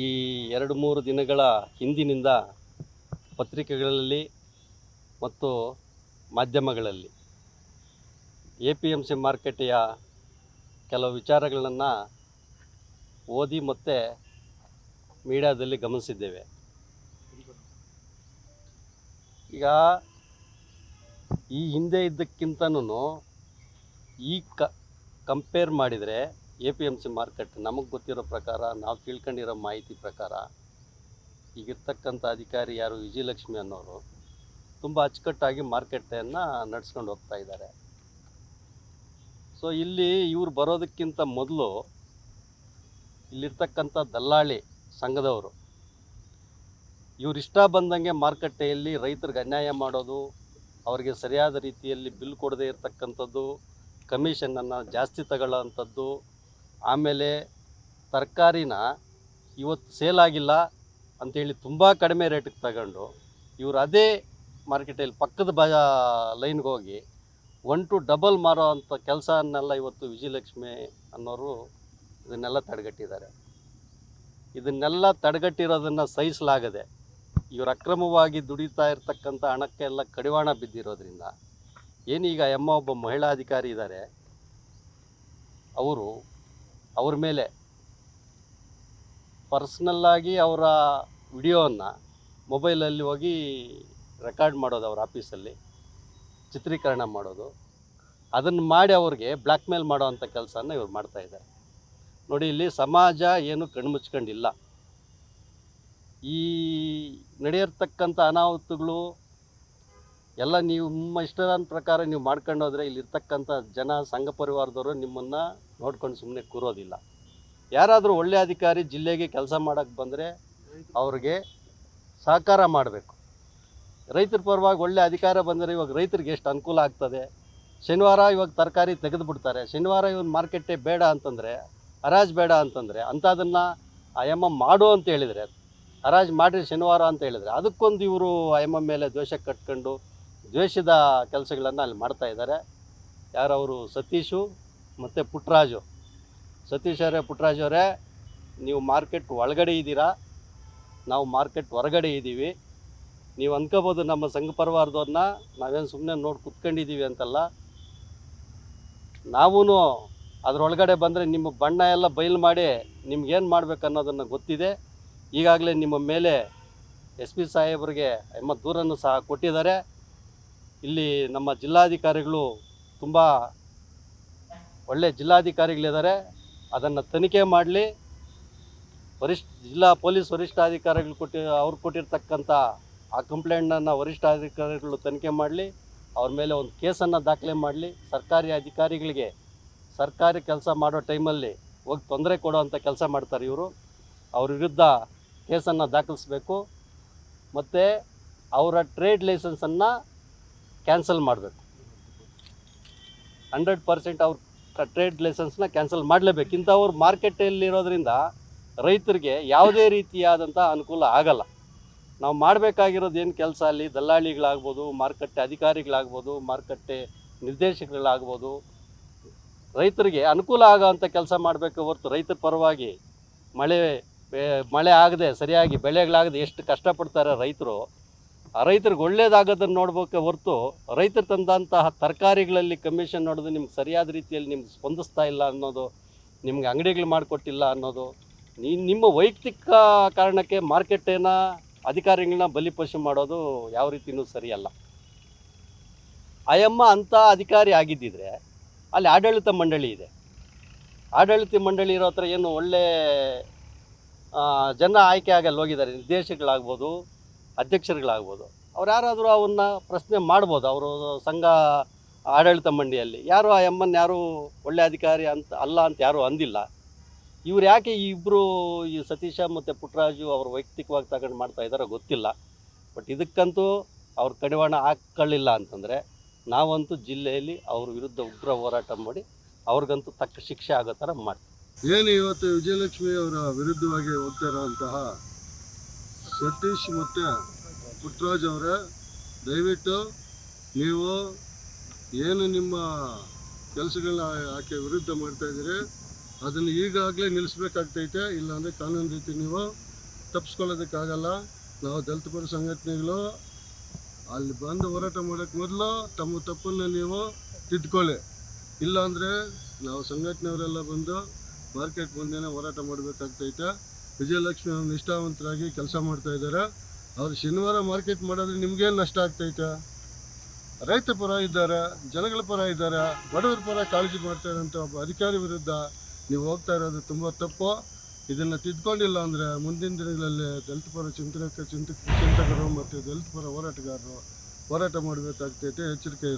ಈ ಎರಡು ಮೂರು ದಿನಗಳ ಹಿಂದಿನಿಂದ ಪತ್ರಿಕೆಗಳಲ್ಲಿ ಮತ್ತು ಮಾಧ್ಯಮಗಳಲ್ಲಿ ಎ ಪಿ ಎಂ ಸಿ ಮಾರುಕಟ್ಟೆಯ ಕೆಲವು ವಿಚಾರಗಳನ್ನು ಓದಿ ಮತ್ತು ಮೀಡಿಯಾದಲ್ಲಿ ಗಮನಿಸಿದ್ದೇವೆ. ಈಗ ಈ ಹಿಂದೆ ಇದ್ದಕ್ಕಿಂತನೂ ಈ ಕಂಪೇರ್ ಮಾಡಿದರೆ A P M C market ನಮಗೆ ಗೊತ್ತಿರೋ ಪ್ರಕಾರ, ನಾವು ತಿಳ್ಕೊಂಡಿರೋ ಮಾಹಿತಿ ಪ್ರಕಾರ, ಈಗಿರ್ತಕ್ಕಂಥ ಅಧಿಕಾರಿ ಯಾರು ವಿಜಯಲಕ್ಷ್ಮಿ ಅನ್ನೋರು, ತುಂಬ ಅಚ್ಚುಕಟ್ಟಾಗಿ ಮಾರ್ಕೆಟನ್ನು ನಡೆಸ್ಕೊಂಡು ಹೋಗ್ತಾ ಇದ್ದಾರೆ. ಸೊ ಇಲ್ಲಿ ಇವರು ಬರೋದಕ್ಕಿಂತ ಮೊದಲು ಇಲ್ಲಿರ್ತಕ್ಕಂಥ ದಲ್ಲಾಳಿ ಸಂಘದವರು ಇವರಿಷ್ಟ ಬಂದಂಗೆ ಮಾರುಕಟ್ಟೆಯಲ್ಲಿ ರೈತರಿಗೆ ಅನ್ಯಾಯ ಮಾಡೋದು, ಅವರಿಗೆ ಸರಿಯಾದ ರೀತಿಯಲ್ಲಿ ಬಿಲ್ ಕೊಡದೇ ಇರತಕ್ಕಂಥದ್ದು, ಕಮಿಷನನ್ನು ಜಾಸ್ತಿ ತಗೊಳ್ಳೋವಂಥದ್ದು ಆಮೇಲೆ ತರಕಾರಿನ ಇವತ್ತು ಸೇಲ್ ಆಗಿಲ್ಲ ಅಂಥೇಳಿ ತುಂಬ ಕಡಿಮೆ ರೇಟಿಗೆ ತಗೊಂಡು ಇವರು ಅದೇ ಮಾರ್ಕೆಟಲ್ಲಿ ಪಕ್ಕದ ಬ ಲೈನ್ಗೆ ಹೋಗಿ ಒನ್ ಟು ಡಬಲ್ ಮಾರೋ ಅಂಥ ಕೆಲಸನ್ನೆಲ್ಲ ಇವತ್ತು ವಿಜಯಲಕ್ಷ್ಮಿ ಅನ್ನೋರು ಇದನ್ನೆಲ್ಲ ತಡೆಗಟ್ಟಿದ್ದಾರೆ. ಇದನ್ನೆಲ್ಲ ತಡೆಗಟ್ಟಿರೋದನ್ನು ಸಹಿಸಲಾಗದೆ ಇವರು ಅಕ್ರಮವಾಗಿ ದುಡಿತಾ ಇರ್ತಕ್ಕಂಥ ಹಣಕ್ಕೆಲ್ಲ ಕಡಿವಾಣ ಬಿದ್ದಿರೋದ್ರಿಂದ ಏನೀಗ ಎಮ್ಮ ಒಬ್ಬ ಮಹಿಳಾ ಅಧಿಕಾರಿ ಇದ್ದಾರೆ ಅವರು ಅವ್ರ ಮೇಲೆ ಪರ್ಸ್ನಲ್ಲಾಗಿ ಅವರ ವಿಡಿಯೋವನ್ನು ಮೊಬೈಲಲ್ಲಿ ಹೋಗಿ ರೆಕಾರ್ಡ್ ಮಾಡೋದು ಅವ್ರ ಆಫೀಸಲ್ಲಿ ಚಿತ್ರೀಕರಣ ಮಾಡೋದು. ಅದನ್ನು ಮಾಡಿ ಅವ್ರಿಗೆ ಬ್ಲ್ಯಾಕ್ ಮೇಲ್ ಮಾಡೋ ಅಂಥ ಕೆಲಸನ ಇವ್ರು ಮಾಡ್ತಾಯಿದ್ದಾರೆ ನೋಡಿ, ಇಲ್ಲಿ ಸಮಾಜ ಏನು ಕಣ್ಮುಚ್ಕೊಂಡಿಲ್ಲ. ಈ ನಡೆಯಿರ್ತಕ್ಕಂಥ ಅನಾಹುತಗಳು ಎಲ್ಲ ನೀವು ನಿಮ್ಮ ಇಷ್ಟದ ಪ್ರಕಾರ ನೀವು ಮಾಡ್ಕೊಂಡು ಹೋದರೆ ಇಲ್ಲಿರ್ತಕ್ಕಂಥ ಜನ, ಸಂಘ ಪರಿವಾರದವರು ನಿಮ್ಮನ್ನು ನೋಡ್ಕೊಂಡು ಸುಮ್ಮನೆ ಕೂರೋದಿಲ್ಲ. ಯಾರಾದರೂ ಒಳ್ಳೆಯ ಅಧಿಕಾರಿ ಜಿಲ್ಲೆಗೆ ಕೆಲಸ ಮಾಡೋಕ್ಕೆ ಬಂದರೆ ಅವ್ರಿಗೆ ಸಹಕಾರ ಮಾಡಬೇಕು. ರೈತರ ಪರವಾಗಿ ಒಳ್ಳೆ ಅಧಿಕಾರ ಬಂದರೆ ಇವಾಗ ರೈತರಿಗೆ ಎಷ್ಟು ಅನುಕೂಲ ಆಗ್ತದೆ? ಶನಿವಾರ ಇವಾಗ ತರಕಾರಿ ತೆಗೆದುಬಿಡ್ತಾರೆ. ಶನಿವಾರ ಇವನ್ ಮಾರ್ಕೆಟೇ ಬೇಡ ಅಂತಂದರೆ, ಹರಾಜು ಬೇಡ ಅಂತಂದರೆ ಅಂಥದನ್ನು ಆ ಎಂ ಎಂ ಮಾಡು ಅಂತ ಹೇಳಿದರೆ, ಹರಾಜು ಮಾಡಿರಿ ಶನಿವಾರ ಅಂತ ಹೇಳಿದರೆ ಅದಕ್ಕೊಂದು ಇವರು ಆ ಎಂ ಎಂ ಮೇಲೆ ದ್ವೇಷ ಕಟ್ಕೊಂಡು ದ್ವೇಷದ ಕೆಲಸಗಳನ್ನು ಅಲ್ಲಿ ಮಾಡ್ತಾ ಇದ್ದಾರೆ. ಯಾರವರು ಸತೀಶು ಮತ್ತು ಪುಟ್ರಾಜು. ಸತೀಶ್ ಅವರೇ, ಪುಟ್ರಾಜು ಅವರೇ, ನೀವು ಮಾರ್ಕೆಟ್ ಒಳಗಡೆ ಇದ್ದೀರಾ? ನಾವು ಮಾರ್ಕೆಟ್ ಹೊರಗಡೆ ಇದ್ದೀವಿ. ನೀವು ಅಂದ್ಕೋಬೋದು ನಮ್ಮ ಸಂಘ ಪರಿವಾರದವ್ರನ್ನ, ನಾವೇನು ಸುಮ್ಮನೆ ನೋಡಿ ಕುತ್ಕೊಂಡಿದ್ದೀವಿ ಅಂತಲ್ಲ. ನಾವೂ ಅದರೊಳಗಡೆ ಬಂದರೆ ನಿಮ್ಮ ಬಣ್ಣ ಎಲ್ಲ ಬಯಲು ಮಾಡಿ ನಿಮ್ಗೇನು ಮಾಡಬೇಕು ಅನ್ನೋದನ್ನು ಗೊತ್ತಿದೆ. ಈಗಾಗಲೇ ನಿಮ್ಮ ಮೇಲೆ ಎಸ್ ಪಿ ಸಾಹೇಬ್ರಿಗೆ ಎಂಬ ದೂರನ್ನು ಸಹ ಕೊಟ್ಟಿದ್ದಾರೆ. ಇಲ್ಲಿ ನಮ್ಮ ಜಿಲ್ಲಾಧಿಕಾರಿಗಳು ತುಂಬ ಒಳ್ಳೆ ಜಿಲ್ಲಾಧಿಕಾರಿಗಳಿದ್ದಾರೆ. ಅದನ್ನು ತನಿಖೆ ಮಾಡಲಿ. ವರಿಷ್ಠ, ಜಿಲ್ಲಾ ಪೊಲೀಸ್ ವರಿಷ್ಠಾಧಿಕಾರಿಗಳು ಕೊಟ್ಟಿ, ಅವ್ರು ಕೊಟ್ಟಿರ್ತಕ್ಕಂಥ ಆ ಕಂಪ್ಲೇಂಟನ್ನು ವರಿಷ್ಠಾಧಿಕಾರಿಗಳು ತನಿಖೆ ಮಾಡಲಿ. ಅವ್ರ ಮೇಲೆ ಒಂದು ಕೇಸನ್ನು ದಾಖಲೆ ಮಾಡಲಿ. ಸರ್ಕಾರಿ ಅಧಿಕಾರಿಗಳಿಗೆ ಸರ್ಕಾರಿ ಕೆಲಸ ಮಾಡೋ ಟೈಮಲ್ಲಿ ಹೋಗಿ ತೊಂದರೆ ಕೊಡೋವಂಥ ಕೆಲಸ ಮಾಡ್ತಾರೆ ಇವರು. ಅವ್ರ ವಿರುದ್ಧ ಕೇಸನ್ನು ದಾಖಲಿಸ್ಬೇಕು. ಮತ್ತು ಅವರ ಟ್ರೇಡ್ ಲೈಸೆನ್ಸನ್ನು ಕ್ಯಾನ್ಸಲ್ ಮಾಡಬೇಕು. ಹಂಡ್ರೆಡ್ ಪರ್ಸೆಂಟ್ ಅವ್ರ ಟ್ರೇಡ್ ಲೈಸೆನ್ಸ್ನ ಕ್ಯಾನ್ಸಲ್ ಮಾಡಲೇಬೇಕು. ಇಂಥವ್ರು ಮಾರ್ಕೆಟಲ್ಲಿರೋದ್ರಿಂದ ರೈತರಿಗೆ ಯಾವುದೇ ರೀತಿಯಾದಂಥ ಅನುಕೂಲ ಆಗಲ್ಲ. ನಾವು ಮಾಡಬೇಕಾಗಿರೋದು ಏನು ಕೆಲಸ ಅಲ್ಲಿ? ದಲ್ಲಾಳಿಗಳಾಗ್ಬೋದು, ಮಾರುಕಟ್ಟೆ ಅಧಿಕಾರಿಗಳಾಗ್ಬೋದು, ಮಾರುಕಟ್ಟೆ ನಿರ್ದೇಶಕರುಗಳಾಗ್ಬೋದು ರೈತರಿಗೆ ಅನುಕೂಲ ಆಗೋವಂಥ ಕೆಲಸ ಮಾಡಬೇಕು ಹೊರತು ರೈತರ ಪರವಾಗಿ ಮಳೆ ಮಳೆ ಆಗದೆ, ಸರಿಯಾಗಿ ಬೆಳೆಗಳಾಗದೆ ಎಷ್ಟು ಕಷ್ಟಪಡ್ತಾರೆ ರೈತರು. ರೈತರಿಗೆ ಒಳ್ಳೇದಾಗೋದನ್ನು ನೋಡ್ಬೇಕು ಹೊರತು ರೈತರು ತಂದಂತಹ ತರಕಾರಿಗಳಲ್ಲಿ ಕಮಿಷನ್ ನೋಡೋದು ನಿಮ್ಗೆ ಸರಿಯಾದ ರೀತಿಯಲ್ಲಿ ನಿಮ್ಗೆ ಸ್ಪಂದಿಸ್ತಾ ಇಲ್ಲ ಅನ್ನೋದು, ನಿಮ್ಗೆ ಅಂಗಡಿಗಳು ಮಾಡಿಕೊಟ್ಟಿಲ್ಲ ಅನ್ನೋದು ನಿಮ್ಮ ವೈಯಕ್ತಿಕ ಕಾರಣಕ್ಕೆ ಮಾರ್ಕೆಟೇನ ಅಧಿಕಾರಿಗಳನ್ನ ಬಲಿಪಶು ಮಾಡೋದು ಯಾವ ರೀತಿಯೂ ಸರಿಯಲ್ಲ. ಆಯಮ್ಮ ಅಂಥ ಅಧಿಕಾರಿ ಆಗಿದ್ದಿದ್ರೆ ಅಲ್ಲಿ ಆಡಳಿತ ಮಂಡಳಿ ಇದೆ. ಆಡಳಿತ ಮಂಡಳಿ ಇರೋ ಹತ್ರ ಏನು ಒಳ್ಳೆ ಜನ ಆಯ್ಕೆ ಆಗಲ್ಲಿ ಹೋಗಿದ್ದಾರೆ, ನಿರ್ದೇಶಕಗಳಾಗ್ಬೋದು ಅಧ್ಯಕ್ಷರುಗಳಾಗ್ಬೋದು. ಅವ್ರು ಯಾರಾದರೂ ಅವನ್ನ ಪ್ರಶ್ನೆ ಮಾಡ್ಬೋದು. ಅವರು ಸಂಘ ಆಡಳಿತ ಮಂಡಿಯಲ್ಲಿ ಯಾರು ಆ ಎಮ್ಮನ್ನು ಯಾರು ಒಳ್ಳೆ ಅಧಿಕಾರಿ ಅಂತ ಅಲ್ಲ ಅಂತ ಯಾರೂ ಅಂದಿಲ್ಲ. ಇವ್ರು ಯಾಕೆ ಈ ಇಬ್ಬರು ಈ ಸತೀಶ ಮತ್ತು ಪುಟ್ಟರಾಜು ಅವರು ವೈಯಕ್ತಿಕವಾಗಿ ತಗೊಂಡು ಮಾಡ್ತಾ ಇದ್ದಾರೋ ಗೊತ್ತಿಲ್ಲ. ಬಟ್ ಇದಕ್ಕಂತೂ ಅವ್ರ ಕಡಿವಾಣ ಹಾಕ್ಕೊಳ್ಳಿಲ್ಲ ಅಂತಂದರೆ ನಾವಂತೂ ಜಿಲ್ಲೆಯಲ್ಲಿ ಅವ್ರ ವಿರುದ್ಧ ಉಗ್ರ ಹೋರಾಟ ಮಾಡಿ ಅವ್ರಿಗಂತೂ ತಕ್ಕ ಶಿಕ್ಷೆ ಆಗೋ ಥರ ಮಾಡ್ತೀವಿ. ಏನು ಇವತ್ತು ವಿಜಯಲಕ್ಷ್ಮಿ ಅವರ ವಿರುದ್ಧವಾಗಿ ಹೋಗ್ತಾ ಇರೋಂತಹ ಸತೀಶ್ ಮತ್ತು ಪುಟ್ರಾಜ್ ಅವರೇ, ದಯವಿಟ್ಟು ನೀವು ಏನು ನಿಮ್ಮ ಕೆಲಸಗಳನ್ನ ಆಕೆ ವಿರುದ್ಧ ಮಾಡ್ತಾ ಇದ್ದೀರಿ, ಅದನ್ನು ಈಗಾಗಲೇ ನಿಲ್ಲಿಸ್ಬೇಕಾಗ್ತೈತೆ, ಇಲ್ಲಾಂದರೆ ಕಾನೂನು ರೀತಿ ನೀವು ತಪ್ಪಿಸ್ಕೊಳ್ಳೋದಕ್ಕಾಗಲ್ಲ ನಾವು ದಲಿತ ಪರ ಸಂಘಟನೆಗಳು, ಅಲ್ಲಿ ಬಂದು ಹೋರಾಟ ಮಾಡೋಕ್ಕೆ ಮೊದಲು ತಮ್ಮ ತಪ್ಪನ್ನು ನೀವು ತಿದ್ಕೊಳ್ಳಿ. ಇಲ್ಲಾಂದರೆ ನಾವು ಸಂಘಟನೆಯವರೆಲ್ಲ ಬಂದು ಮಾರ್ಕೆಟ್ ಮುಂದೆನೇ ಹೋರಾಟ ಮಾಡಬೇಕಾಗ್ತೈತೆ. ವಿಜಯಲಕ್ಷ್ಮಿ ನಿಷ್ಠಾವಂತರಾಗಿ ಕೆಲಸ ಮಾಡ್ತಾ ಇದ್ದಾರೆ ಅವ್ರು ಶನಿವಾರ ಮಾರ್ಕೆಟ್ ಮಾಡಿದ್ರೆ ನಿಮಗೇನು ನಷ್ಟ ಆಗ್ತೈತೆ? ರೈತ ಪರ ಇದ್ದಾರೆ, ಜನಗಳ ಪರ ಇದ್ದಾರೆ, ಬಡವರ ಪರ ಕಾಳಜಿ ಮಾಡ್ತಾ ಇರೋಂಥ ಒಬ್ಬ ಅಧಿಕಾರಿ ವಿರುದ್ಧ ನೀವು ಹೋಗ್ತಾ ಇರೋದು ತುಂಬ ತಪ್ಪು. ಇದನ್ನು ತಿದ್ಕೊಂಡಿಲ್ಲ ಅಂದರೆ ಮುಂದಿನ ದಿನಗಳಲ್ಲಿ ದಲಿತ ಪರ ಚಿಂತಕ ಚಿಂತಕ, ಚಿಂತಕರು ಮತ್ತು ದಲಿತ ಪರ ಹೋರಾಟಗಾರರು ಹೋರಾಟ ಮಾಡಬೇಕಾಗ್ತೈತೆ ಎಚ್ಚರಿಕೆ